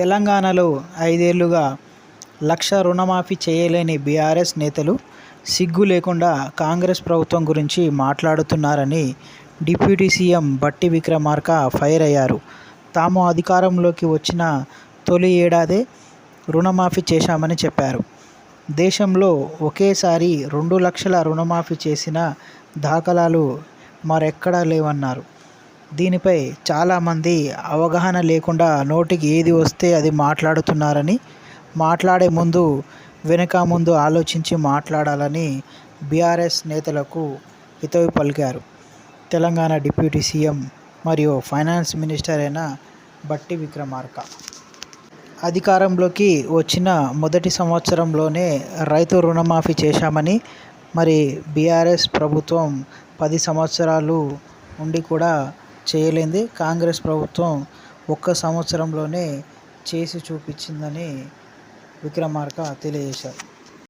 తెలంగాణలో ఐదేళ్ళుగా లక్ష రుణమాఫీ చేయలేని బీఆర్ఎస్ నేతలు సిగ్గు లేకుండా కాంగ్రెస్ ప్రభుత్వం గురించి మాట్లాడుతున్నారని డిప్యూటీ సీఎం బట్టి విక్రమార్క ఫైర్ అయ్యారు. తాము అధికారంలోకి వచ్చిన తొలి ఏడాదే రుణమాఫీ చేశామని చెప్పారు. దేశంలో ఒకేసారి రెండు లక్షల రుణమాఫీ చేసిన దాఖలాలు మరెక్కడా లేవన్నారు. దీనిపై చాలామంది అవగాహన లేకుండా నోటికి ఏది వస్తే అది మాట్లాడుతున్నారని మాట్లాడే ముందు వెనుక ముందు ఆలోచించి మాట్లాడాలని బీఆర్ఎస్ నేతలకు హితవు పలికారు. తెలంగాణ డిప్యూటీ సీఎం మరియు ఫైనాన్స్ మినిస్టర్ అయిన బట్టి విక్రమార్క. అధికారంలోకి వచ్చిన మొదటి సంవత్సరంలోనే రైతు రుణమాఫీ చేశామని మరి బీఆర్ఎస్ ప్రభుత్వం పది సంవత్సరాలు ఉండి కూడా చేయలేంది. కాంగ్రెస్ ప్రభుత్వం ఒక్క సంవత్సరంలోనే చేసి చూపించిందని విక్రమార్క తెలియజేశారు.